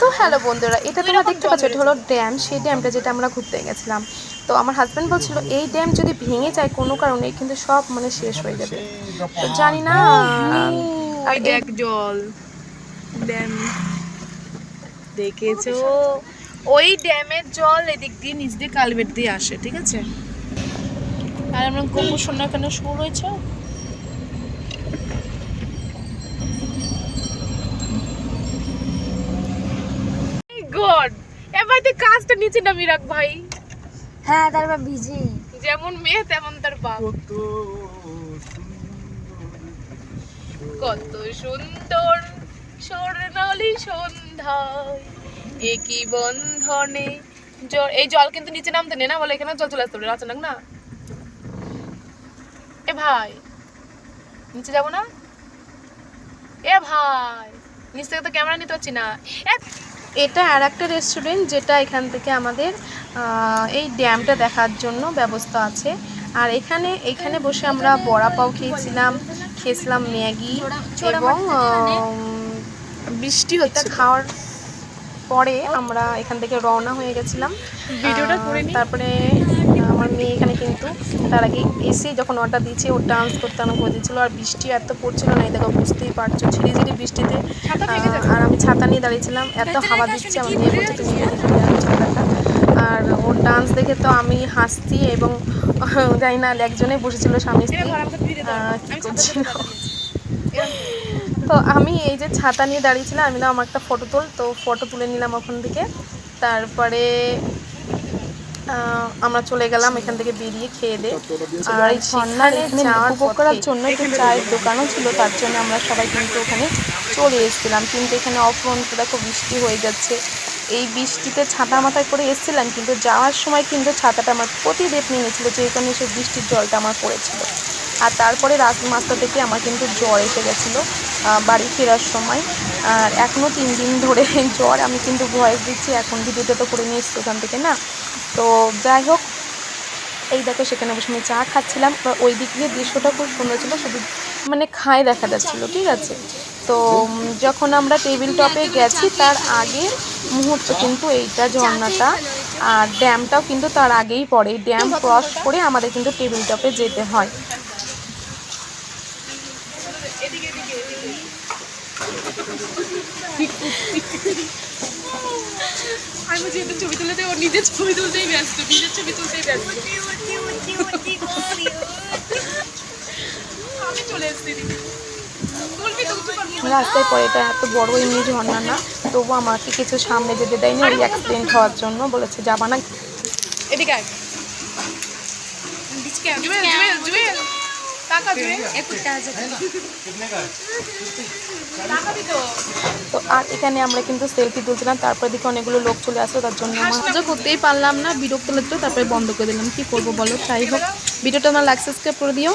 তো হ্যালো বন্ধুরা এটা তোমরা দেখতে পাচ্ছ এটা হলো ড্যাম। সেই ড্যামটা যেটা আমরা ঘুরতে গেছিলাম। তো আমার হাজব্যান্ড বলছিল এই ড্যাম যদি ভেঙে যায় কোনো কারণে কিন্তু সব মানে শেষ হয়ে যাবে। তো জানি না দেখ জল। ড্যাম দেখেছ? ওই ড্যামের জল এদিক দিয়ে নিচ দিয়ে কালভেট দিয়ে আসে ঠিক আছে? আর আমরা গোপু সোনা কেন শুরু রয়েছে এবার তুই কাজটা নিচে নামি রাখ ভাই। হ্যাঁ তারপর ভিজি যেমন মেয়ে তেমন তার বাপ। কত সুন্দর স্বর্ণালী সন্ধ্যায়। একই বন্ধনে এই জল কিন্তু নিচে নামতে নেই না বলে এখানে জল চলে আসতে পারে রাচনাক না। এ ভাই নিচে যাব না? এ ভাই নিচ থেকে তো ক্যামেরা নিতে পারছি না। এ, এটা আর একটা রেস্টুরেন্ট যেটা এখান থেকে আমাদের এই ড্যামটা দেখার জন্য ব্যবস্থা আছে। আর এখানে এখানে বসে আমরা বড়া পাও খেয়েছিলাম খেয়েছিলাম ম্যাগি এবং বৃষ্টি হচ্ছে। খাওয়ার পরে আমরা এখান থেকে রওনা হয়ে গেছিলাম। ভিডিওটা করে তারপরে আমার মেয়ে এখানে কিন্তু তার আগে এসে যখন অর্ডার দিয়েছে ও ডান্স করতে আরম্ভ করে দিয়েছিল। আর বৃষ্টি এত পড়ছিল না এই দেখো বুঝতেই পারছ বৃষ্টিতে। ভেঙে যাবে। আহ, আর আমি ছাতা নিয়ে দাঁড়িয়েছিলাম এত হাওয়া দিচ্ছে আমার মেয়ে বলছে তুমি ছাতাটা। আর ওর ডান্স দেখে তো আমি হাসছি এবং জানি না একজনে বসেছিল স্বামী স্ত্রী কি করছিল? তো আমি এই যে ছাতা নিয়ে দাঁড়িয়েছিলাম আমি না আমার একটা ফটো তোল। তো ফটো তুলে নিলাম ওখান থেকে। তারপরে আমরা চলে গেলাম এখান থেকে বেরিয়ে খেয়ে দে। আর এই ঝর্ণার করার জন্য একটু চায়ের দোকানও ছিল তার জন্য আমরা সবাই কিন্তু ওখানে চলে এসেছিলাম। কিন্তু এখানে অফরন্ত দেখো বৃষ্টি হয়ে যাচ্ছে। এই বৃষ্টিতে ছাতা মাথায় করে এসেছিলাম কিন্তু যাওয়ার সময় কিন্তু ছাতাটা আমার প্রতি দেপ নিয়েছিল যে কারণে সেই বৃষ্টির জলটা আমার পড়েছিল। আর তারপরে রাত মাছটা থেকে আমার কিন্তু জ্বর এসে গেছিল বাড়ি ফেরার সময়। আর এখনও তিন দিন ধরে জ্বর আমি কিন্তু ভয়েস দিচ্ছি এখন ভিডিওটা তো করে নিয়ে এসছি ওখান থেকে না? তো যাই হোক, এই দেখো সেখানে বসে আমি চা খাচ্ছিলাম। ওই দিক দিয়ে দৃশ্যটা খুব সুন্দর ছিল, শুধু মানে খায় দেখা যাচ্ছিল, ঠিক আছে? তো যখন আমরা টেবিল টপে গেছি, তার আগে মুহূর্ত কিন্তু এইটা ঝর্ণাটা, আর ড্যামটাও কিন্তু তার আগেই পড়ে। ড্যাম ক্রস করে আমাদের কিন্তু টেবিল টপে যেতে হয়। আমি বলছি ছবি তুলে ও নিজের ছবি তুলতেই ব্যস্ত নিজের ছবি তুলতেই ব্যস্ত। আমি চলে এসেছি রাস্তায় পরে এটা এত বড় এমনি ঝর্ণা না। তবু আমাকে কিছু সামনে যেতে দেয়নি ওই অ্যাক্সিডেন্ট হওয়ার জন্য বলেছে যাবা না এদিকে দিত তো। আর এখানে আমরা কিন্তু সেলফি তুলছিলাম তারপরে দিকে অনেকগুলো লোক চলে আসলো তার জন্য সাহায্য করতেই পারলাম না। বিরক্ত লাগতো তারপরে বন্ধ করে দিলাম। কি করব বলো? তাই হোক ভিডিওটা আমার লাইক সাবস্ক্রাইব করে দিও।